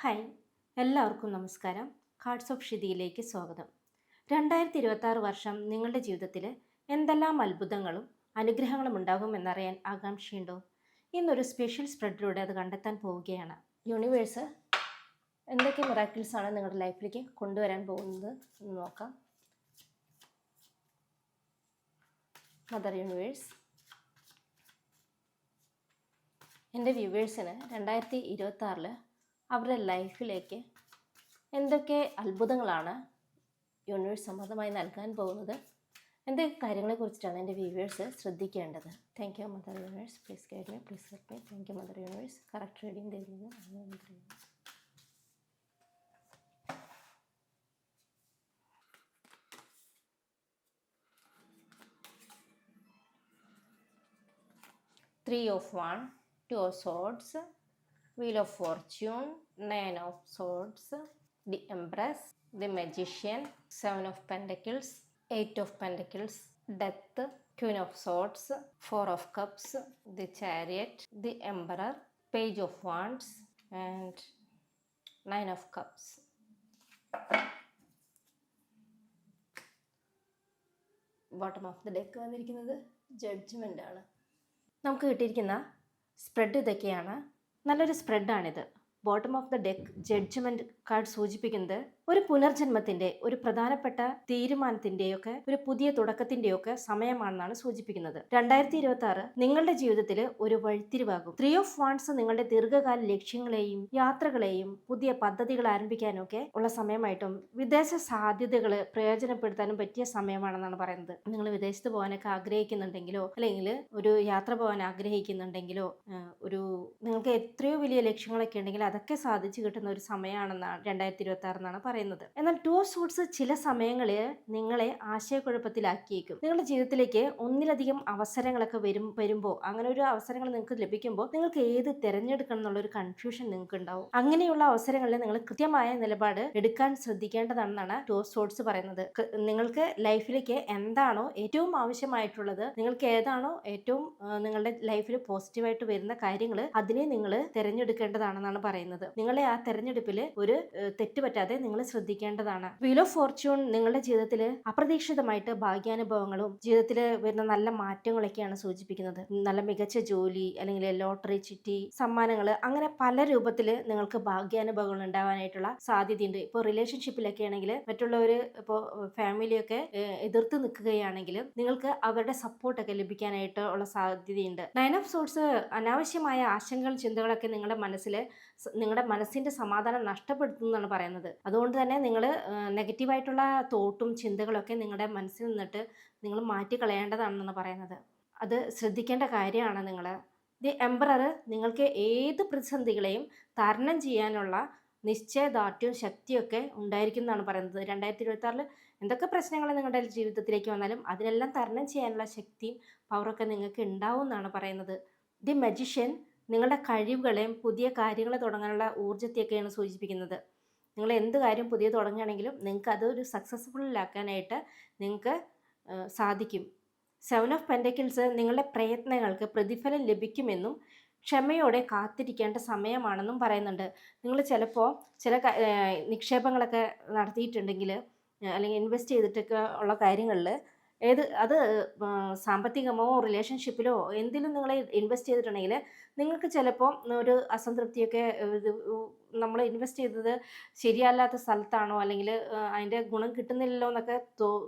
Hi എല്ലാവർക്കും നമസ്കാരം. Cards of ഷിതിയിലേക്ക് സ്വാഗതം. രണ്ടായിരത്തി ഇരുപത്തി വർഷം നിങ്ങളുടെ ജീവിതത്തിൽ എന്തെല്ലാം അത്ഭുതങ്ങളും അനുഗ്രഹങ്ങളും ഉണ്ടാകും എന്നറിയാൻ ആകാംക്ഷയുണ്ടോ? ഇന്നൊരു സ്പെഷ്യൽ സ്പ്രെഡിലൂടെ അത് കണ്ടെത്താൻ പോവുകയാണ്. യൂണിവേഴ്സ് എന്തൊക്കെ മിറാക്കിൾസ് ആണ് നിങ്ങളുടെ ലൈഫിലേക്ക് കൊണ്ടുവരാൻ പോകുന്നത് എന്ന് നോക്കാം. മദർ യൂണിവേഴ്സ് എന്റെ വ്യൂവേഴ്സിന് രണ്ടായിരത്തി ഇരുപത്തി അവരുടെ ലൈഫിലേക്ക് എന്തൊക്കെ അത്ഭുതങ്ങളാണ് യൂണിവേഴ്സ് സമ്മതമായി നൽകാൻ പോകുന്നത്? എന്തൊക്കെ കാര്യങ്ങളെക്കുറിച്ചിട്ടാണ് എന്റെ വ്യൂവേഴ്സ് ശ്രദ്ധിക്കേണ്ടത്? Thank you mother universe please guide me please help me thank you mother universe correct reading തരുന്നത് mother universe three of one, two of swords, wheel of fortune, nine of swords, the empress, the magician, seven of pentacles, eight of pentacles, death, queen of swords, four of cups, the chariot, the emperor, page of wands, and nine of cups. Bottom of the deck വന്നിരിക്കുന്നത് judgement ആണ് നമുക്ക് കിട്ടിയിരിക്കുന്ന spread ഇതൊക്കെയാണ് നല്ലൊരു സ്പ്രെഡാണിത് bottom of the deck judgement card സൂചിപ്പിക്കുന്നത് ഒരു പുനർജന്മത്തിന്റെ ഒരു പ്രധാനപ്പെട്ട തീരുമാനത്തിന്റെയൊക്കെ ഒരു പുതിയ തുടക്കത്തിന്റെയൊക്കെ സമയമാണെന്നാണ് സൂചിപ്പിക്കുന്നത്. രണ്ടായിരത്തി ഇരുപത്തി ആറ് നിങ്ങളുടെ ജീവിതത്തിൽ ഒരു വഴിത്തിരിവാകും. ത്രീ ഓഫ് വാൺസ് നിങ്ങളുടെ ദീർഘകാല ലക്ഷ്യങ്ങളെയും യാത്രകളെയും പുതിയ പദ്ധതികൾ ആരംഭിക്കാനും ഒക്കെ ഉള്ള സമയമായിട്ടും വിദേശ സാധ്യതകൾ പ്രയോജനപ്പെടുത്താനും പറ്റിയ സമയമാണെന്നാണ് പറയുന്നത്. നിങ്ങൾ വിദേശത്ത് പോകാനൊക്കെ ആഗ്രഹിക്കുന്നുണ്ടെങ്കിലോ അല്ലെങ്കിൽ ഒരു യാത്ര പോകാൻ ആഗ്രഹിക്കുന്നുണ്ടെങ്കിലോ ഒരു നിങ്ങൾക്ക് എത്രയോ വലിയ ലക്ഷ്യങ്ങളൊക്കെ ഉണ്ടെങ്കിൽ അതൊക്കെ സാധിച്ചു കിട്ടുന്ന ഒരു സമയമാണെന്നാണ് രണ്ടായിരത്തി ഇരുപത്തി ആറ് എന്നാണ് പറയുന്നത്. എന്നാൽ ടു സൂട്ട്സ് ചില സമയങ്ങളിൽ നിങ്ങളെ ആശയക്കുഴപ്പത്തിലാക്കിയേക്കും. നിങ്ങളുടെ ജീവിതത്തിലേക്ക് ഒന്നിലധികം അവസരങ്ങളൊക്കെ വരും വരുമ്പോൾ അങ്ങനെ ഒരു അവസരങ്ങൾ നിങ്ങൾക്ക് ലഭിക്കുമ്പോൾ നിങ്ങൾക്ക് ഏത് തിരഞ്ഞെടുക്കണം എന്നുള്ള ഒരു കൺഫ്യൂഷൻ നിങ്ങൾക്ക് ഉണ്ടാവും അങ്ങനെയുള്ള അവസരങ്ങളിൽ നിങ്ങൾ കൃത്യമായ നിലപാട് എടുക്കാൻ ശ്രദ്ധിക്കേണ്ടതാണെന്നാണ് ടു സോട്ട്സ് പറയുന്നത്. നിങ്ങൾക്ക് ലൈഫിലേക്ക് എന്താണോ ഏറ്റവും ആവശ്യമായിട്ടുള്ളത് നിങ്ങൾക്ക് ഏതാണോ ഏറ്റവും നിങ്ങളുടെ ലൈഫിൽ പോസിറ്റീവായിട്ട് വരുന്ന കാര്യങ്ങൾ അതിനെ നിങ്ങൾ തിരഞ്ഞെടുക്കേണ്ടതാണെന്നാണ് പറയുന്നത്. നിങ്ങളെ ആ തെരഞ്ഞെടുപ്പിൽ ഒരു ഏഹ്, തെറ്റ് പറ്റാതെ നിങ്ങൾ ശ്രദ്ധിക്കേണ്ടതാണ്. വീൽ ഓഫ് ഫോർച്യൂൺ നിങ്ങളുടെ ജീവിതത്തിൽ അപ്രതീക്ഷിതമായിട്ട് ഭാഗ്യാനുഭവങ്ങളും ജീവിതത്തിൽ വരുന്ന നല്ല മാറ്റങ്ങളൊക്കെയാണ് സൂചിപ്പിക്കുന്നത്. നല്ല മികച്ച ജോലി അല്ലെങ്കിൽ ലോട്ടറി ചിട്ടി സമ്മാനങ്ങൾ അങ്ങനെ പല രൂപത്തിൽ നിങ്ങൾക്ക് ഭാഗ്യാനുഭവങ്ങൾ ഉണ്ടാവാനായിട്ടുള്ള സാധ്യതയുണ്ട്. ഇപ്പോൾ റിലേഷൻഷിപ്പിലൊക്കെ ആണെങ്കിൽ മറ്റുള്ളവർ ഇപ്പോൾ ഫാമിലിയൊക്കെ എതിർത്ത് നിൽക്കുകയാണെങ്കിൽ നിങ്ങൾക്ക് അവരുടെ സപ്പോർട്ടൊക്കെ ലഭിക്കാനായിട്ട് ഉള്ള സാധ്യതയുണ്ട്. നയൻ ഓഫ് സോഴ്സ് അനാവശ്യമായ ആശങ്കകൾ ചിന്തകളൊക്കെ നിങ്ങളുടെ മനസ്സിൽ നിങ്ങളുടെ മനസ്സിന്റെ സമാധാനം നഷ്ടപ്പെടുത്തുന്നതാണ് പറയുന്നത്. അതുകൊണ്ട് തന്നെ നിങ്ങൾ നെഗറ്റീവായിട്ടുള്ള തോട്ടും ചിന്തകളൊക്കെ നിങ്ങളുടെ മനസ്സിൽ നിന്നിട്ട് നിങ്ങൾ മാറ്റി കളയേണ്ടതാണെന്നാണ് പറയുന്നത്. അത് ശ്രദ്ധിക്കേണ്ട കാര്യമാണ് നിങ്ങൾ. ദി എംബറർ നിങ്ങൾക്ക് ഏത് പ്രതിസന്ധികളെയും തരണം ചെയ്യാനുള്ള നിശ്ചയദാർഢ്യവും ശക്തിയൊക്കെ ഉണ്ടായിരിക്കും എന്നാണ് പറയുന്നത്. രണ്ടായിരത്തി ഇരുപത്തി എന്തൊക്കെ പ്രശ്നങ്ങൾ നിങ്ങളുടെ ജീവിതത്തിലേക്ക് വന്നാലും അതിനെല്ലാം തരണം ചെയ്യാനുള്ള ശക്തിയും പവറൊക്കെ നിങ്ങൾക്ക് ഉണ്ടാവും എന്നാണ് പറയുന്നത്. ദി മജിഷ്യൻ നിങ്ങളുടെ കഴിവുകളെയും പുതിയ കാര്യങ്ങൾ തുടങ്ങാനുള്ള ഊർജത്തെയൊക്കെയാണ് സൂചിപ്പിക്കുന്നത്. നിങ്ങൾ എന്ത് കാര്യം പുതിയ തുടങ്ങുകയാണെങ്കിലും നിങ്ങൾക്ക് അതൊരു സക്സസ്ഫുള്ളാക്കാനായിട്ട് നിങ്ങൾക്ക് സാധിക്കും. സെവൻ ഓഫ് പെൻഡക്കിൾസ് നിങ്ങളുടെ പ്രയത്നങ്ങൾക്ക് പ്രതിഫലം ലഭിക്കുമെന്നും ക്ഷമയോടെ കാത്തിരിക്കേണ്ട സമയമാണെന്നും പറയുന്നുണ്ട്. നിങ്ങൾ ചിലപ്പോൾ ചില നിക്ഷേപങ്ങളൊക്കെ നടത്തിയിട്ടുണ്ടെങ്കിൽ അല്ലെങ്കിൽ ഇൻവെസ്റ്റ് ചെയ്തിട്ടൊക്കെ ഉള്ള കാര്യങ്ങളിൽ ഏത് അത് സാമ്പത്തികമോ റിലേഷൻഷിപ്പിലോ എന്തിലും നിങ്ങൾ ഇൻവെസ്റ്റ് ചെയ്തിട്ടുണ്ടെങ്കിൽ നിങ്ങൾക്ക് ചിലപ്പോൾ ഒരു അസംതൃപ്തിയൊക്കെ നമ്മൾ ഇൻവെസ്റ്റ് ചെയ്തത് ശരിയല്ലാത്ത സ്ഥലത്താണോ അല്ലെങ്കിൽ അതിന്റെ ഗുണം കിട്ടുന്നില്ലല്ലോ എന്നൊക്കെ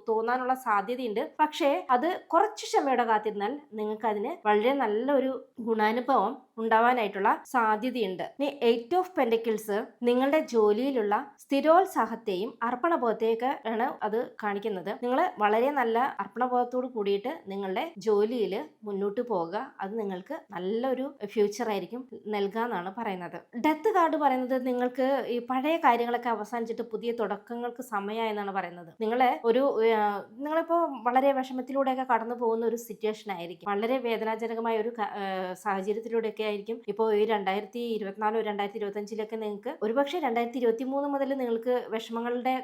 തോന്നാനുള്ള സാധ്യതയുണ്ട്. പക്ഷേ അത് കുറച്ച് ക്ഷമയോടെ കാത്തിരുന്നാൽ നിങ്ങൾക്ക് അതിന് വളരെ നല്ലൊരു ഗുണാനുഭവം ഉണ്ടാവാനായിട്ടുള്ള സാധ്യതയുണ്ട്. ഇനി എയ്റ്റ് ഓഫ് പെൻഡക്കിൾസ് നിങ്ങളുടെ ജോലിയിലുള്ള സ്ഥിരോത്സാഹത്തെയും അർപ്പണബോധത്തെയൊക്കെ ആണ് അത് കാണിക്കുന്നത്. നിങ്ങൾ വളരെ നല്ല അർപ്പണബോധത്തോട് കൂടിയിട്ട് നിങ്ങളുടെ ജോലിയിൽ മുന്നോട്ട് പോവുക. അത് നിങ്ങൾക്ക് നല്ലൊരു ഫ്യൂച്ചർ ആയിരിക്കും നൽകാന്നാണ് പറയുന്നത്. ഡെത്ത് കാർഡ് പറയുന്നത് നിങ്ങൾക്ക് ഈ പഴയ കാര്യങ്ങളൊക്കെ അവസാനിച്ചിട്ട് പുതിയ തുടക്കങ്ങൾക്ക് സമയമായെന്നാണ് പറയുന്നത്. നിങ്ങളെ ഒരു നിങ്ങളിപ്പോ നിങ്ങളിപ്പോൾ വളരെ വിഷമത്തിലൂടെയൊക്കെ കടന്നു പോകുന്ന ഒരു സിറ്റുവേഷൻ ആയിരിക്കും. വളരെ വേദനാജനകമായ ഒരു സാഹചര്യത്തിലൂടെയൊക്കെ ആയിരിക്കും. ഇപ്പോൾ ഈ രണ്ടായിരത്തി ഇരുപത്തിനാലോ രണ്ടായിരത്തി ഇരുപത്തഞ്ചിലൊക്കെ നിങ്ങൾക്ക് ഒരുപക്ഷെ രണ്ടായിരത്തി ഇരുപത്തി മൂന്ന് മുതൽ നിങ്ങൾക്ക് വിഷമങ്ങളുടെ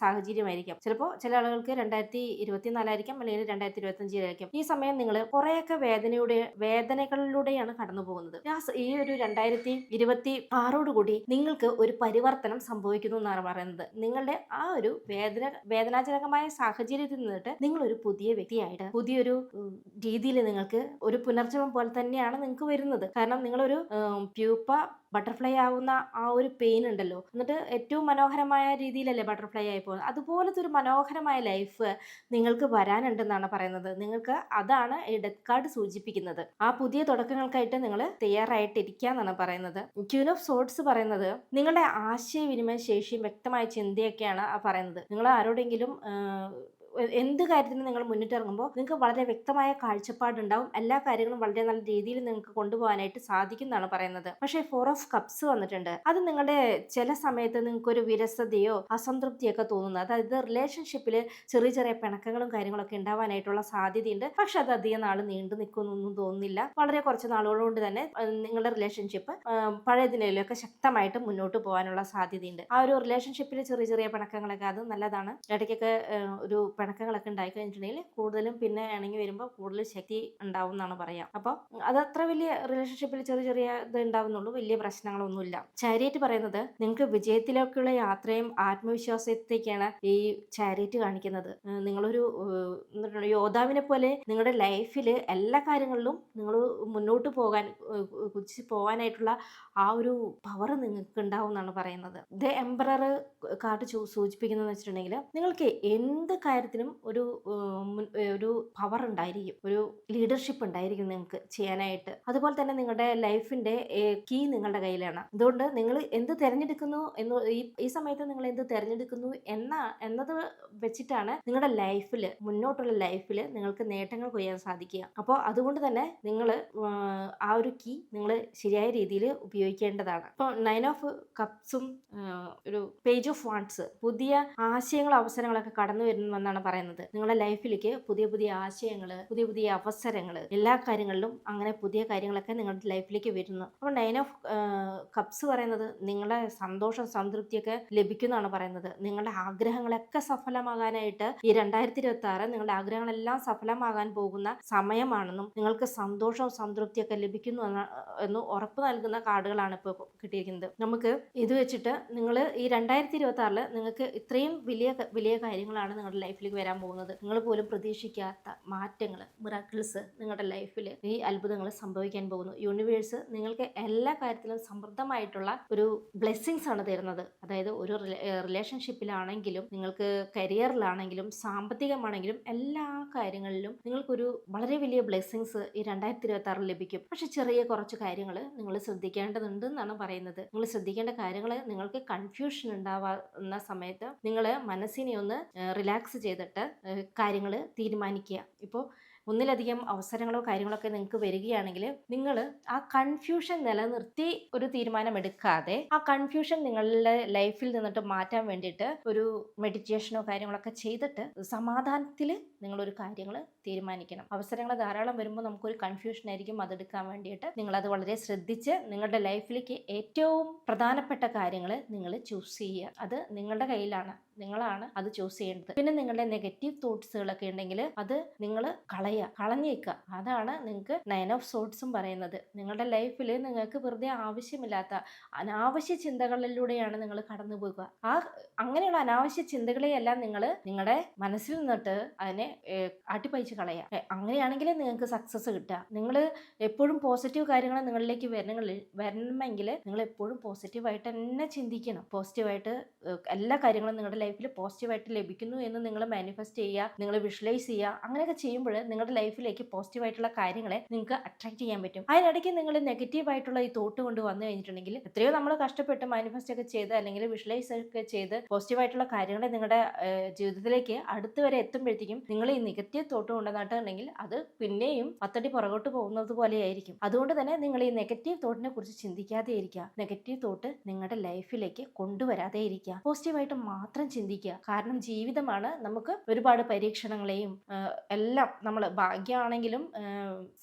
സാഹചര്യമായിരിക്കാം. ചിലപ്പോൾ ചില ആളുകൾക്ക് രണ്ടായിരത്തി ഇരുപത്തിനാലായിരിക്കാം അല്ലെങ്കിൽ രണ്ടായിരത്തി ഇരുപത്തഞ്ചിലായിരിക്കും ഈ സമയം നിങ്ങൾ കുറേയൊക്കെ വേദനയുടെ വേദനകളിലൂടെയാണ് കടന്നു പോകുന്നത് ഈ ഒരു രണ്ടായിരത്തി ഇരുപത്തി ആറോട് കൂടി നിങ്ങൾക്ക് ഒരു പരിവർത്തനം സംഭവിക്കുന്നു എന്നാണ് പറയുന്നത്. നിങ്ങളുടെ ആ ഒരു വേദന വേദനാജനകമായ സാഹചര്യത്തിൽ നിന്നിട്ട് നിങ്ങൾ ഒരു പുതിയ വ്യക്തിയായിട്ട് പുതിയൊരു രീതിയിൽ നിങ്ങൾക്ക് ഒരു പുനർജന്മം പോലെ തന്നെയാണ് നിങ്ങൾക്ക് വരുന്നത്. നിങ്ങളൊരു ഉം, പ്യൂപ്പ ബട്ടർഫ്ലൈ ആവുന്ന ആ ഒരു പെയിൻ ഉണ്ടല്ലോ. എന്നിട്ട് ഏറ്റവും മനോഹരമായ രീതിയിലല്ലേ ബട്ടർഫ്ലൈ ആയി പോകുന്നത്? അതുപോലത്തെ ഒരു മനോഹരമായ ലൈഫ് നിങ്ങൾക്ക് വരാനുണ്ടെന്നാണ് പറയുന്നത്. നിങ്ങൾക്ക് അതാണ് ഈ ഡെത്ത് കാർഡ് സൂചിപ്പിക്കുന്നത്. ആ പുതിയ തുടക്കങ്ങൾക്കായിട്ട് നിങ്ങൾ തയ്യാറായിട്ടിരിക്കുക എന്നാണ് പറയുന്നത്. ക്യൂൻ ഓഫ് സോട്സ് പറയുന്നത് നിങ്ങളുടെ ആശയവിനിമയ ശേഷിയും വ്യക്തമായ ചിന്തയൊക്കെയാണ് പറയുന്നത്. നിങ്ങൾ ആരോടെങ്കിലും എന്ത് കാര്യത്തിനും നിങ്ങൾ മുന്നിട്ടിറങ്ങുമ്പോൾ നിങ്ങൾക്ക് വളരെ വ്യക്തമായ കാഴ്ചപ്പാടുണ്ടാവും. എല്ലാ കാര്യങ്ങളും വളരെ നല്ല രീതിയിൽ നിങ്ങൾക്ക് കൊണ്ടുപോകാനായിട്ട് സാധിക്കും എന്നാണ് പറയുന്നത്. പക്ഷേ ഫോർ ഓഫ് കപ്സ് വന്നിട്ടുണ്ട്. അത് നിങ്ങളുടെ ചില സമയത്ത് നിങ്ങൾക്ക് ഒരു വിരസതയോ അസംതൃപ്തിയൊക്കെ തോന്നുന്നത് അതായത് റിലേഷൻഷിപ്പിൽ ചെറിയ ചെറിയ പിണക്കങ്ങളും കാര്യങ്ങളൊക്കെ ഉണ്ടാവാനായിട്ടുള്ള സാധ്യതയുണ്ട്. പക്ഷെ അത് അധികം നാൾ നീണ്ടു നിൽക്കുന്നൊന്നും തോന്നുന്നില്ല. വളരെ കുറച്ച് നാളുകളുകൊണ്ട് തന്നെ നിങ്ങളുടെ റിലേഷൻഷിപ്പ് പഴയതിനൊക്കെ ശക്തമായിട്ട് മുന്നോട്ട് പോകാനുള്ള സാധ്യതയുണ്ട്. ആ ഒരു റിലേഷൻഷിപ്പിൽ ചെറിയ ചെറിയ പിണക്കങ്ങളൊക്കെ അത് നല്ലതാണ്. ഇടയ്ക്കൊക്കെ ഒരു പിണക്കങ്ങളൊക്കെ ഉണ്ടായി കഴിഞ്ഞിട്ടുണ്ടെങ്കിൽ കൂടുതലും പിന്നെ ഇണങ്ങി വരുമ്പോൾ കൂടുതൽ ശക്തി ഉണ്ടാവും എന്നാണ് പറയാം. അപ്പോൾ അത് അത്ര വലിയ റിലേഷൻഷിപ്പിൽ ചെറിയ ചെറിയ ഇത് ഉണ്ടാവുന്നുള്ളൂ. വലിയ പ്രശ്നങ്ങളൊന്നുമില്ല. ചാരിയറ്റ് പറയുന്നത് നിങ്ങൾക്ക് വിജയത്തിലേക്കുള്ള യാത്രയും ആത്മവിശ്വാസത്തേക്കാണ് ഈ ചാരിയറ്റ് കാണിക്കുന്നത്. നിങ്ങളൊരു യോദ്ധാവിനെ പോലെ നിങ്ങളുടെ ലൈഫിൽ എല്ലാ കാര്യങ്ങളിലും നിങ്ങൾ മുന്നോട്ട് പോകാൻ കുതിച്ച് പോകാനായിട്ടുള്ള ആ ഒരു പവർ നിങ്ങൾക്ക് ഉണ്ടാവും എന്നാണ് പറയുന്നത്. ദ എംബറർ കാർഡ് സൂചിപ്പിക്കുന്നതെന്ന് വെച്ചിട്ടുണ്ടെങ്കിൽ നിങ്ങൾക്ക് എന്ത് കാര്യത്തിനും ഒരു ഒരു പവർ ഉണ്ടായിരിക്കും. ഒരു ലീഡർഷിപ്പ് ഉണ്ടായിരിക്കും നിങ്ങൾക്ക് ചെയ്യാനായിട്ട്. അതുപോലെ തന്നെ നിങ്ങളുടെ ലൈഫിന്റെ കീ നിങ്ങളുടെ കയ്യിലാണ്. അതുകൊണ്ട് നിങ്ങൾ എന്ത് തിരഞ്ഞെടുക്കുന്നു എന്ന് ഈ സമയത്ത് നിങ്ങൾ എന്ത് തിരഞ്ഞെടുക്കുന്നു എന്ന എന്നത് വെച്ചിട്ടാണ് നിങ്ങളുടെ ലൈഫിൽ മുന്നോട്ടുള്ള ലൈഫിൽ നിങ്ങൾക്ക് നേട്ടങ്ങൾ കൊയ്യാൻ സാധിക്കുക. അപ്പോൾ അതുകൊണ്ട് തന്നെ നിങ്ങൾ ആ ഒരു കീ നിങ്ങൾ ശരിയായ രീതിയിൽ ഉപയോഗിക്കേണ്ടതാണ്. അപ്പോൾ നയൻ ഓഫ് കപ്സും ഒരു പേജ് ഓഫ് വാൺസ് പുതിയ ആശയങ്ങൾ അവസരങ്ങളൊക്കെ കടന്നു വരുമെന്നാണ് പറയുന്നത്. നിങ്ങളുടെ ലൈഫിലേക്ക് പുതിയ പുതിയ ആശയങ്ങൾ പുതിയ പുതിയ അവസരങ്ങൾ എല്ലാ കാര്യങ്ങളിലും അങ്ങനെ പുതിയ കാര്യങ്ങളൊക്കെ നിങ്ങളുടെ ലൈഫിലേക്ക് വരുന്നു. അപ്പോൾ നയൻ ഓഫ് കപ്സ് പറയുന്നത് നിങ്ങളുടെ സന്തോഷം സംതൃപ്തിയൊക്കെ ലഭിക്കുന്നതാണ് പറയുന്നത്. നിങ്ങളുടെ ആഗ്രഹങ്ങളൊക്കെ സഫലമാകാനായിട്ട് ഈ രണ്ടായിരത്തി ഇരുപത്തി ആറ് നിങ്ങളുടെ ആഗ്രഹങ്ങളെല്ലാം സഫലമാകാൻ പോകുന്ന സമയമാണെന്നും നിങ്ങൾക്ക് സന്തോഷവും സംതൃപ്തിയൊക്കെ ലഭിക്കുന്നു എന്ന് ഉറപ്പ് നൽകുന്ന കാർഡുകളാണ് ഇപ്പോൾ കിട്ടിയിരിക്കുന്നത്. നമുക്ക് ഇത് വെച്ചിട്ട് നിങ്ങൾ ഈ രണ്ടായിരത്തി ഇരുപത്തി ആറിൽ നിങ്ങൾക്ക് ഇത്രയും വലിയ വലിയ കാര്യങ്ങളാണ് നിങ്ങളുടെ ലൈഫിലേക്ക് വരാൻ പോകുന്നത്. നിങ്ങൾ പോലും പ്രതീക്ഷിക്കാത്ത മാറ്റങ്ങൾ മിറാക്കിൾസ് നിങ്ങളുടെ ലൈഫിൽ ഈ അത്ഭുതങ്ങൾ സംഭവിക്കാൻ പോകുന്നു. യൂണിവേഴ്സ് നിങ്ങൾക്ക് എല്ലാ കാര്യത്തിലും സമൃദ്ധമായിട്ടുള്ള ഒരു ബ്ലെസ്സിങ്സ് ആണ് തരുന്നത്. അതായത് ഒരു റിലേഷൻഷിപ്പിലാണെങ്കിലും നിങ്ങൾക്ക് കരിയറിലാണെങ്കിലും സാമ്പത്തികമാണെങ്കിലും എല്ലാ കാര്യങ്ങളിലും നിങ്ങൾക്കൊരു വളരെ വലിയ ബ്ലെസ്സിങ്സ് ഈ രണ്ടായിരത്തി ഇരുപത്തി ആറിൽ ലഭിക്കും. പക്ഷെ ചെറിയ കുറച്ച് കാര്യങ്ങൾ നിങ്ങൾ ശ്രദ്ധിക്കേണ്ടതുണ്ട് എന്നാണ് പറയുന്നത്. നിങ്ങൾ ശ്രദ്ധിക്കേണ്ട കാര്യങ്ങൾ നിങ്ങൾക്ക് കൺഫ്യൂഷൻ ഉണ്ടാവുന്ന സമയത്ത് നിങ്ങൾ മനസ്സിനെ ഒന്ന് റിലാക്സ് ചെയ്തിട്ട് കാര്യങ്ങൾ തീരുമാനിക്കുക. ഇപ്പോൾ ഒന്നിലധികം അവസരങ്ങളോ കാര്യങ്ങളൊക്കെ നിങ്ങൾക്ക് വരികയാണെങ്കിൽ നിങ്ങൾ ആ കൺഫ്യൂഷൻ നിലനിർത്തി ഒരു തീരുമാനം എടുക്കാതെ ആ കൺഫ്യൂഷൻ നിങ്ങളുടെ ലൈഫിൽ നിന്നിട്ട് മാറ്റാൻ വേണ്ടിയിട്ട് ഒരു മെഡിറ്റേഷനോ കാര്യങ്ങളൊക്കെ ചെയ്തിട്ട് സമാധാനത്തിൽ നിങ്ങളൊരു കാര്യങ്ങൾ തീരുമാനിക്കണം. അവസരങ്ങൾ ധാരാളം വരുമ്പോൾ നമുക്കൊരു കൺഫ്യൂഷൻ ആയിരിക്കും അതെടുക്കാൻ വേണ്ടിയിട്ട്. നിങ്ങളത് വളരെ ശ്രദ്ധിച്ച് നിങ്ങളുടെ ലൈഫിലേക്ക് ഏറ്റവും പ്രധാനപ്പെട്ട കാര്യങ്ങൾ നിങ്ങൾ ചൂസ് ചെയ്യുക. അത് നിങ്ങളുടെ കയ്യിലാണ്. നിങ്ങളാണ് അത് ചൂസ് ചെയ്യേണ്ടത്. പിന്നെ നിങ്ങളുടെ നെഗറ്റീവ് തോട്ട്സുകളൊക്കെ ഉണ്ടെങ്കിൽ അത് നിങ്ങൾ കളയുക കളഞ്ഞേക്കുക. അതാണ് നിങ്ങൾക്ക് നയൻ ഓഫ് സോട്ട്സും പറയുന്നത്. നിങ്ങളുടെ ലൈഫിൽ നിങ്ങൾക്ക് വെറുതെ ആവശ്യമില്ലാത്ത അനാവശ്യ ചിന്തകളിലൂടെയാണ് നിങ്ങൾ കടന്നു പോകുക. ആ അങ്ങനെയുള്ള അനാവശ്യ ചിന്തകളെയെല്ലാം നിങ്ങൾ നിങ്ങളുടെ മനസ്സിൽ നിന്നിട്ട് അതിനെ അട്ടിപ്പയച്ച് കളയുക. അങ്ങനെയാണെങ്കിൽ നിങ്ങൾക്ക് സക്സസ് കിട്ടുക. നിങ്ങൾ എപ്പോഴും പോസിറ്റീവ് കാര്യങ്ങൾ നിങ്ങളിലേക്ക് വരണമെങ്കിൽ വരണമെങ്കിൽ നിങ്ങൾ എപ്പോഴും പോസിറ്റീവായിട്ട് തന്നെ ചിന്തിക്കണം. പോസിറ്റീവായിട്ട് എല്ലാ കാര്യങ്ങളും നിങ്ങളുടെ ലൈഫിൽ പോസിറ്റീവായിട്ട് ലഭിക്കുന്നു എന്ന് നിങ്ങൾ മാനിഫെസ്റ്റ് ചെയ്യുക നിങ്ങൾ വിഷ്വലൈസ് ചെയ്യുക അങ്ങനെയൊക്കെ ചെയ്യുമ്പോൾ നിങ്ങളുടെ ലൈഫിലേക്ക് പോസിറ്റീവായിട്ടുള്ള കാര്യങ്ങളെ നിങ്ങൾക്ക് അട്രാക്ട് ചെയ്യാൻ പറ്റും. അതിനിടയ്ക്ക് നിങ്ങൾ നെഗറ്റീവായിട്ടുള്ള ഈ തോട്ട് കൊണ്ട് വന്നു കഴിഞ്ഞിട്ടുണ്ടെങ്കിൽ എത്രയോ നമ്മൾ കഷ്ടപ്പെട്ട് മാനിഫെസ്റ്റ് ഒക്കെ ചെയ്ത് അല്ലെങ്കിൽ വിഷ്വലൈസ് ഒക്കെ ചെയ്ത് പോസിറ്റീവായിട്ടുള്ള കാര്യങ്ങളെ നിങ്ങളുടെ ജീവിതത്തിലേക്ക് അടുത്ത് വരെ എത്തുമ്പോഴത്തേക്കും നിങ്ങൾ ഈ നെഗറ്റീവ് തോട്ട് കൊണ്ടുവന്നിട്ടുണ്ടെങ്കിൽ അത് പിന്നെയും പത്തടി പുറകോട്ട് പോകുന്നത് പോലെയായിരിക്കും അതുകൊണ്ട് തന്നെ നിങ്ങൾ ഈ നെഗറ്റീവ് തോട്ടിനെ കുറിച്ച് ചിന്തിക്കാതെ ഇരിക്കുക. നെഗറ്റീവ് തോട്ട് നിങ്ങളുടെ ലൈഫിലേക്ക് കൊണ്ടുവരാതെ ഇരിക്കുക. പോസിറ്റീവായിട്ട് മാത്രം ചിന്തിക്കുക. കാരണം ജീവിതമാണ് നമുക്ക് ഒരുപാട് പരീക്ഷണങ്ങളെയും എല്ലാം നമ്മൾ ഭാഗ്യമാണെങ്കിലും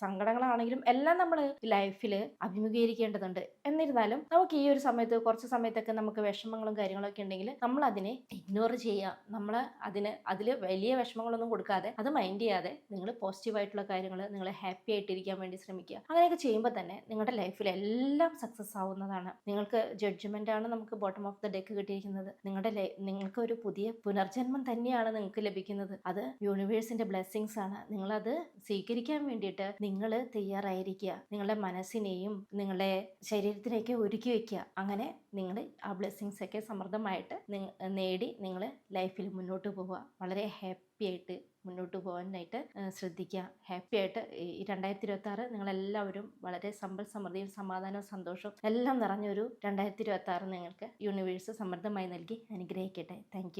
സങ്കടങ്ങളാണെങ്കിലും എല്ലാം നമ്മൾ ലൈഫിൽ അഭിമുഖീകരിക്കേണ്ടതുണ്ട്. എന്നിരുന്നാലും നമുക്ക് ഈ ഒരു സമയത്ത് കുറച്ച് സമയത്തൊക്കെ നമുക്ക് വിഷമങ്ങളും കാര്യങ്ങളൊക്കെ ഉണ്ടെങ്കിൽ നമ്മൾ അതിനെ ഇഗ്നോർ ചെയ്യുക. നമ്മൾ അതിന് അതിൽ വലിയ വിഷമങ്ങളൊന്നും കൊടുക്കാതെ അത് മൈൻഡ് ചെയ്യാതെ നിങ്ങൾ പോസിറ്റീവായിട്ടുള്ള കാര്യങ്ങൾ നിങ്ങൾ ഹാപ്പി ആയിട്ടിരിക്കാൻ വേണ്ടി ശ്രമിക്കുക. അങ്ങനെയൊക്കെ ചെയ്യുമ്പോൾ തന്നെ നിങ്ങളുടെ ലൈഫിൽ എല്ലാം സക്സസ് ആവുന്നതാണ്. നിങ്ങൾക്ക് ജഡ്ജ്മെന്റ് ആണ് നമുക്ക് ബോട്ടം ഓഫ് ദ ഡെക്ക് കിട്ടിയിരിക്കുന്നത്. നിങ്ങളുടെ നിങ്ങൾക്ക് ഒരു പുതിയ പുനർജന്മം തന്നെയാണ് നിങ്ങൾക്ക് ലഭിക്കുന്നത്. അത് യൂണിവേഴ്സിന്റെ ബ്ലെസ്സിങ്സ് ആണ്. നിങ്ങളത് സ്വീകരിക്കാൻ വേണ്ടിയിട്ട് നിങ്ങൾ തയ്യാറായിരിക്കുക. നിങ്ങളുടെ മനസ്സിനെയും നിങ്ങളുടെ ശരീരത്തിനെയൊക്കെ ഒരുക്കി വെക്കുക. അങ്ങനെ നിങ്ങൾ ആ ബ്ലെസ്സിങ്സ് ഒക്കെ സമൃദ്ധമായിട്ട് നേടി നിങ്ങൾ ലൈഫിൽ മുന്നോട്ട് പോവുക. വളരെ ഹാപ്പി ആയിട്ട് മുന്നോട്ട് പോകാനായിട്ട് ശ്രദ്ധിക്കുക. ഹാപ്പി ആയിട്ട് ഈ രണ്ടായിരത്തി ഇരുപത്തി ആറ് നിങ്ങളെല്ലാവരും വളരെ സമ്പൽ സമൃദ്ധിയും സമാധാനവും സന്തോഷവും എല്ലാം നിറഞ്ഞൊരു രണ്ടായിരത്തി ഇരുപത്തി ആറ് നിങ്ങൾക്ക് യൂണിവേഴ്സ് സമൃദ്ധമായി നൽകി അനുഗ്രഹിക്കട്ടെ. താങ്ക്